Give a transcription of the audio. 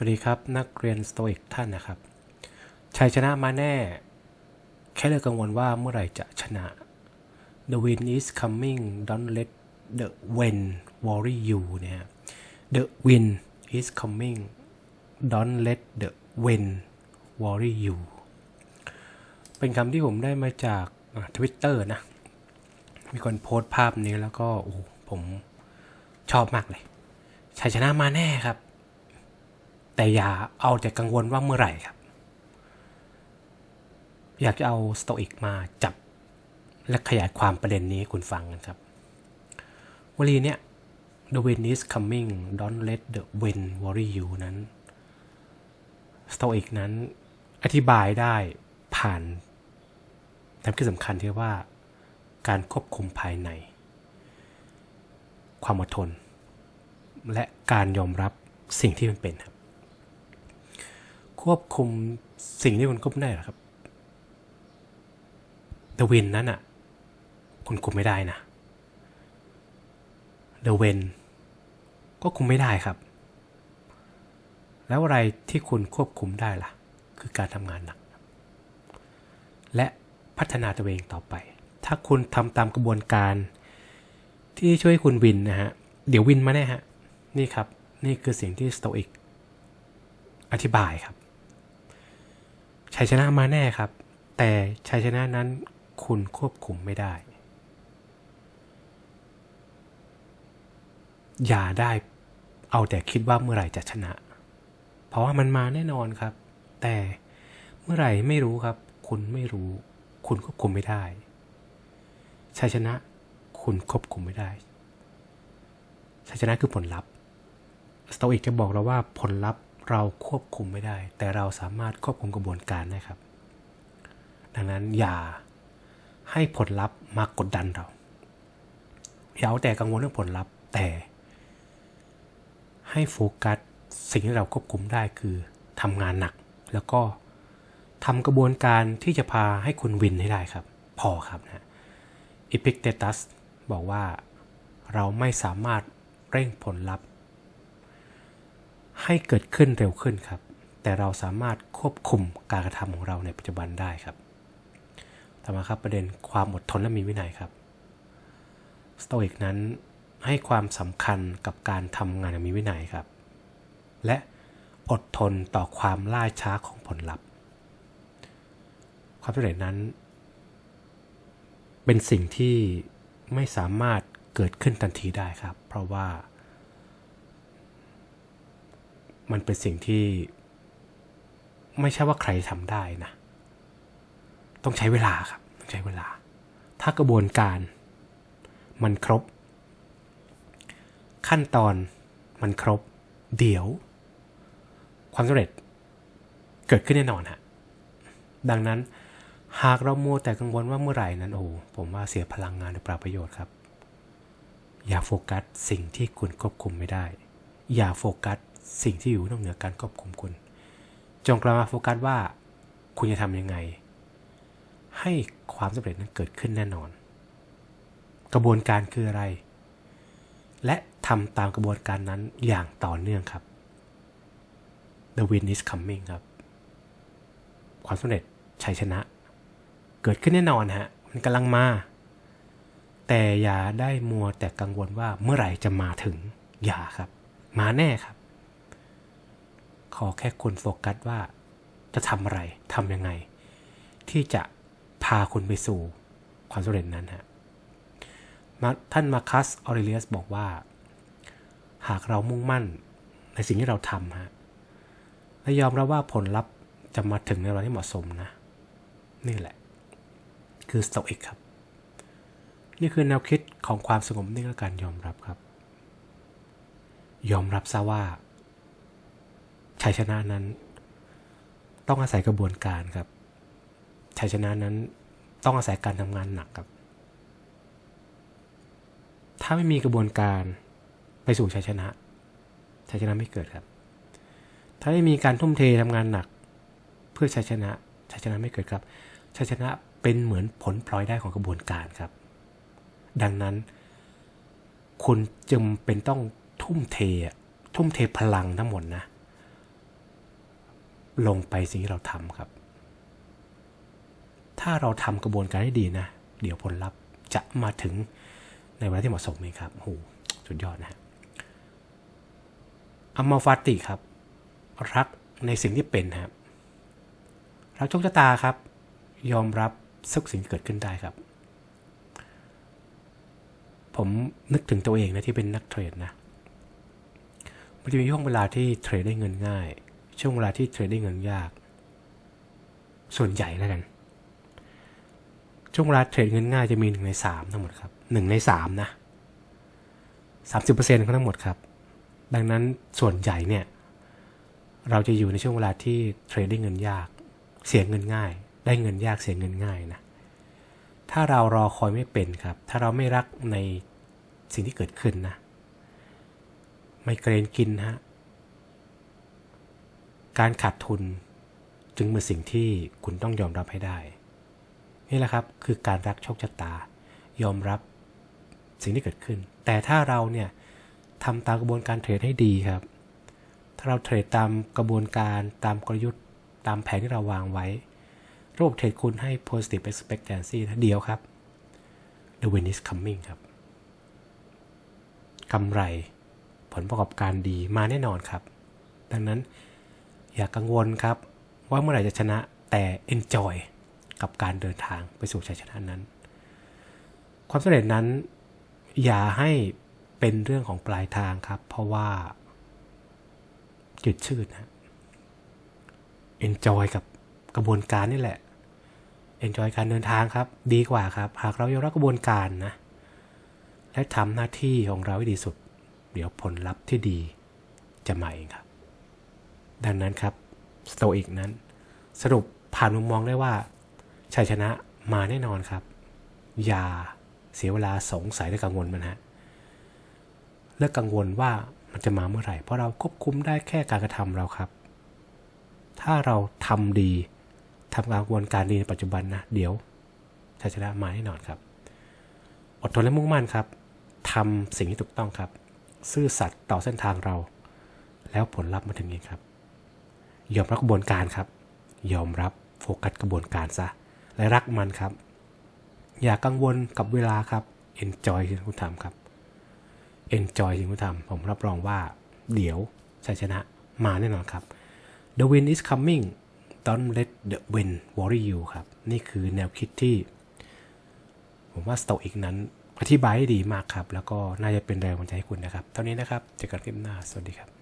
วัสดีครับ นักเรียนสโตอิกท่านนะครับ ชัยชนะมาแน่ แค่เลิกกังวลว่าเมื่อไหร่จะชนะ The win is coming don't let the win worry you เนี่ย The win is coming don't let the win worry you เป็นคำที่ผมได้มาจากทวิตเตอร์นะ มีคนโพสต์ภาพนี้แล้วก็โอ้ผมชอบมากเลย ชัยชนะมาแน่ครับ แต่อย่าเอาแต่กังวลว่าเมื่อไหร่ครับ อยากจะเอาสโตอิกมาจับและขยายความประเด็นนี้คุณฟังกันครับวลีเนี้ย the wind is coming don't let the wind worry you นั้นสโตอิกนั้นอธิบายได้ผ่านน้ำคือสำคัญที่ว่าการควบคุมภายใน ความอดทน และการยอมรับสิ่งที่มันเป็นครับ ควบคุมสิ่งที่คุณควบคุมได้หรอครับ The Win นั้นอะคุณคุมไม่ได้นะ The Win ก็คุมไม่ได้ครับ แล้วอะไรที่คุณควบคุมได้ล่ะ คือการทำงานหนัก และพัฒนาตัวเองต่อไป ถ้าคุณทำตามกระบวนการ ที่ช่วยคุณวินนะฮะ เดี๋ยววินมาแน่ฮะ นี่ครับ นี่คือสิ่งที่สโตอิกอธิบายครับ ชัยชนะมาแน่ครับ แต่ชัยชนะนั้นคุณควบคุมไม่ได้ อย่าได้เอาแต่คิดว่าเมื่อไหร่จะชนะ เพราะว่ามันมาแน่นอนครับ แต่เมื่อไหร่ไม่รู้ครับ คุณไม่รู้ คุณควบคุมไม่ได้ ชัยชนะ คุณควบคุมไม่ได้ ชัยชนะคือผลลัพธ์สโตอิกจะบอกเราว่าผลลัพธ์ เราควบคุมไม่ได้ แต่เราสามารถควบคุมกระบวนการได้ครับ ดังนั้นอย่าให้ผลลัพธ์มากดดันเราอย่าเอาแต่กังวลเรื่องผลลัพธ์แต่ ให้โฟกัสสิ่งที่เราควบคุมได้คือทำงานหนัก แล้วก็ทำกระบวนการที่จะพาให้คุณวินให้ได้ครับ พอครับนะอิพิกเตตัสบอกว่าเราไม่สามารถเร่งผลลัพธ์ ให้เกิดขึ้นเร็วขึ้นครับ แต่เราสามารถควบคุมการกระทำของเราในปัจจุบันได้ครับต่อมาครับประเด็นความอดทนและมีวินัยครับสโตอิกนั้นให้ความสำคัญกับการทำงานอย่างมีวินัยครับ และอดทนต่อความล่าช้าของผลลัพธ์ ความสำเร็จนั้น เป็นสิ่งที่ไม่สามารถเกิดขึ้นทันทีได้ครับ เพราะว่า มันเป็นสิ่งที่ ไม่ใช่ว่าใครทำได้นะ ต้องใช้เวลาครับ ต้องใช้เวลา ถ้ากระบวนการมันครบ ขั้นตอนมันครบ เดี๋ยว ความสำเร็จเกิดขึ้นแน่นอนฮะ ดังนั้นหากเรามัวแต่กังวลว่าเมื่อไหร่นั้นโอ้ผมว่าเสียพลังงานหรือเปล่าประโยชน์ครับ อย่าโฟกัสสิ่งที่คุณควบคุมไม่ได้ อย่าโฟกัส สิ่งที่อยู่นอกเหนือการควบคุมคุณ จงกลับมาโฟกัสว่าคุณจะทำยังไง ให้ความสำเร็จนั้นเกิดขึ้นแน่นอน กระบวนการคืออะไร และทำตามกระบวนการนั้นอย่างต่อเนื่องครับ The win is coming ครับ ความสำเร็จชัยชนะ เกิดขึ้นแน่นอนฮะ มันกำลังมา แต่อย่าได้มัวแต่กังวลว่าเมื่อไหร่จะมาถึง อย่าครับ มาแน่ครับ ขอแค่คุณโฟกัสว่าจะทำอะไรทำยังไง ที่จะพาคุณไปสู่ความสำเร็จนั้นฮะท่านมาคัสออริเลียสบอกว่า หากเรามุ่งมั่นในสิ่งที่เราทำฮะและยอมรับว่าผลลัพธ์จะมาถึงในเวลาที่เหมาะสมนะ นี่แหละ คือสโตอิกครับ นี่คือแนวคิดของความสงบนิ่งและการยอมรับครับ ยอมรับซะว่า ชัยชนะนั้น ต้องอาศัยกระบวนการครับชัยชนะนั้นต้องอาศัยการทำงานหนักครับ ถ้าไม่มีกระบวนการไปสู่ชัยชนะ ชัยชนะไม่เกิดครับ ถ้าไม่มีการทุ่มเททำงานหนัก เพื่อชัยชนะ ชัยชนะไม่เกิดครับ ชัยชนะเป็นเหมือนผลพลอยได้ของกระบวนการครับ ดังนั้น คุณจึงเป็นต้องทุ่มเททุ่มเทพลังทั้งหมดนะ ลงไปสิ่งที่เราทำครับ ถ้าเราทำกระบวนการให้ดีนะ เดี๋ยวผลลัพธ์จะมาถึงในเวลาที่เหมาะสมเองครับโหสุดยอดนะฮะอัมมาฟาติครับ รักในสิ่งที่เป็นครับ รักโชคชะตาครับ ยอมรับทุกสิ่งที่เกิดขึ้นได้ครับ ผมนึกถึงตัวเองนะที่เป็นนักเทรดนะมันจะมีช่วงเวลาที่เทรดได้เงินง่าย ช่วงเวลาที่เทรดได้เงินยาก ส่วนใหญ่แล้วกัน ช่วงเวลาเทรดเงินง่ายจะมีหนึ่งในสามทั้งหมดครับหนึ่งในสามนะสามสิบเปอร์เซ็นต์ของทั้งหมดครับ ดังนั้นส่วนใหญ่เนี่ย เราจะอยู่ในช่วงเวลาที่เทรดได้เงินยาก เสียเงินง่าย ได้เงินยากเสียเงินง่ายนะ ถ้าเรารอคอยไม่เป็นครับ ถ้าเราไม่รักในสิ่งที่เกิดขึ้นนะ ไม่เกรงกินฮะ การขาดทุนจึงเป็นสิ่งที่คุณต้องยอมรับให้ได้ นี่แหละครับคือการรักโชคชะตา ยอมรับสิ่งที่เกิดขึ้น แต่ถ้าเราเนี่ยทำตามกระบวนการเทรดให้ดีครับ ถ้าเราเทรดตามกระบวนการตามกลยุทธ์ ตามแผนที่เราวางไว้ ระบบเทรดคุณให้ positive expectancy นเดียวครับ the win is coming ครับกำไรผลประกอบการดีมาแน่นอนครับ ดังนั้น อย่ากกังวลครับ ว่าเมื่อไหร่จะชนะแต่ enjoy กับการเดินทางไปสู่ชัยชนะนั้น ความสำเร็จนั้น อย่าให้เป็นเรื่องของปลายทางครับ เพราะว่าจืดชืดนะ enjoy กับกระบวนการนี่แหละ enjoy การเดินทางครับ ดีกว่าครับ หากเรายอมรับกระบวนการนะ และทำหน้าที่ของเราให้ดีสุด เดี๋ยวผลลัพธ์ที่ดีจะมาเองครับ ดังนั้นครับสโตอิกนั้น สรุปผ่านมุมมองได้ว่า ชัยชนะมาแน่นอนครับ อย่าเสียเวลาสงสัยและกังวลมันฮะเลิกกังวลว่ามันจะมาเมื่อไหร่ เพราะเราควบคุมได้แค่การกระทำเราครับ ถ้าเราทำดีทำกากระบวนการดีในปัจจุบันนะ เดี๋ยวชัยชนะมาแน่นอนครับ อดทนและมุ่งมั่นครับทำสิ่งที่ถูกต้องครับ ซื่อสัตย์ต่อเส้นทางเรา แล้วผลลัพธ์มาถึงเองครับ ยอมรับกระบวนการครับ ยอมรับโฟกัสกระบวนการซะ และรักมันครับ อย่ากังวลกับเวลาครับ enjoy สิ่งที่คุณทำครับ enjoy สิ่งที่คุณทำผมรับรองว่า เดี๋ยวชัยชนะมาแน่นอนครับ the win is coming don't let the win worry you ครับ นี่คือแนวคิดที่ ผมว่าสโตอิกนั้นอธิบายได้ดีมากครับ แล้วก็น่าจะเป็นแรงบันดาลใจให้คุณนะครับ เท่านี้นะครับเจอกันคลิปหน้า สวัสดีครับ